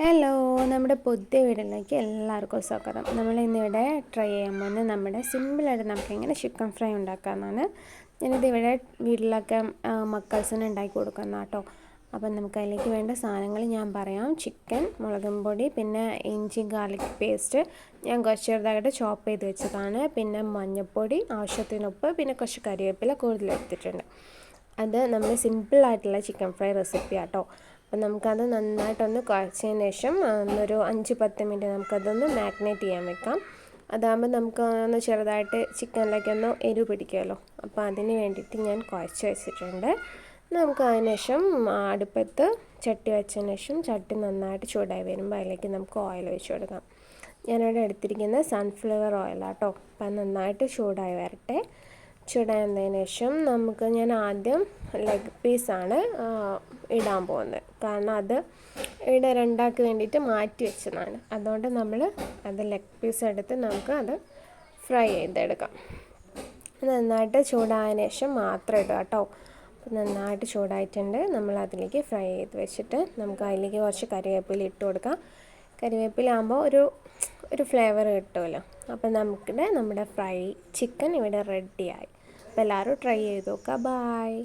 Hello നമ്മുടെ പുതിയ വീടിലേക്ക് എല്ലാവർക്കും സ്വാഗതം. നമ്മൾ ഇന്നിവിടെ ട്രൈ ചെയ്യാൻ പോകുന്നത് നമ്മുടെ സിമ്പിളായിട്ട് നമുക്ക് എങ്ങനെ ചിക്കൻ ഫ്രൈ ഉണ്ടാക്കാമെന്നാണ്. ഞാനിത് ഇവിടെ വീട്ടിലൊക്കെ മക്കൾസിന് ഉണ്ടാക്കി കൊടുക്കുന്ന കേട്ടോ അപ്പം നമുക്ക് അതിലേക്ക് വേണ്ട സാധനങ്ങൾ ഞാൻ പറയാം. ചിക്കൻ മുളകും പൊടി പിന്നെ ഇഞ്ചി ഗാർലിക് പേസ്റ്റ് ഞാൻ കുറച്ച് ചെറുതായിട്ട് ചോപ്പ് ചെയ്ത് വെച്ചതാണ്. പിന്നെ മഞ്ഞൾപ്പൊടി ആവശ്യത്തിന് ഉപ്പ് പിന്നെ കുറച്ച് കറിവേപ്പില കൂടുതൽ എടുത്തിട്ടുണ്ട്. അത് നമ്മൾ സിമ്പിളായിട്ടുള്ള ചിക്കൻ ഫ്രൈ റെസിപ്പി ആട്ടോ അപ്പം നമുക്കത് നന്നായിട്ടൊന്ന് കുഴച്ചതിന് ശേഷം ഒന്നൊരു അഞ്ച് പത്ത് മിനിറ്റ് നമുക്കതൊന്ന് മാഗ്നേറ്റ് ചെയ്യാൻ വെക്കാം. അതാകുമ്പോൾ നമുക്ക് ഒന്ന് ചെറുതായിട്ട് ചിക്കനിലേക്ക് ഒന്ന് എരിവ് പിടിക്കുമല്ലോ. അപ്പോൾ അതിന് വേണ്ടിയിട്ട് ഞാൻ കുഴച്ച് വെച്ചിട്ടുണ്ട്. നമുക്ക് അതിന് ശേഷം അടുപ്പത്ത് ചട്ടി വെച്ചതിന് ശേഷം ചട്ടി നന്നായിട്ട് ചൂടായി വരുമ്പോൾ അതിലേക്ക് നമുക്ക് ഓയിൽ ഒഴിച്ച് കൊടുക്കാം. ഞാനിവിടെ എടുത്തിരിക്കുന്നത് സൺഫ്ലവർ ഓയിലാട്ടോ അപ്പം നന്നായിട്ട് ചൂടായി വരട്ടെ. ചൂടായതിന് ശേഷം നമുക്ക് ഞാൻ ആദ്യം ലെഗ് പീസാണ് ഇടാൻ പോകുന്നത്. കാരണം അത് ഇവിടെ രണ്ടാക്ക് വേണ്ടിയിട്ട് മാറ്റി വെച്ചതാണ്. അതുകൊണ്ട് നമ്മൾ അത് ലെഗ് പീസ് എടുത്ത് നമുക്ക് അത് ഫ്രൈ ചെയ്തെടുക്കാം. നന്നായിട്ട് ചൂടായതിനു ശേഷം മാത്രം ഇടുക കേട്ടോ നന്നായിട്ട് ചൂടായിട്ടുണ്ട്. നമ്മൾ അതിലേക്ക് ഫ്രൈ ചെയ്ത് വെച്ചിട്ട് നമുക്ക് അതിലേക്ക് കുറച്ച് കറിവേപ്പില ഇട്ട് കൊടുക്കാം. കറിവേപ്പിലാകുമ്പോൾ ഒരു ഒരു ഫ്ലേവർ കിട്ടുമല്ലോ അപ്പോൾ നമുക്കിടെ നമ്മുടെ ഫ്രൈ ചിക്കൻ ഇവിടെ റെഡിയായി എല്ലാവരും ട്രൈ ചെയ്ത് നോക്കുക ബായ്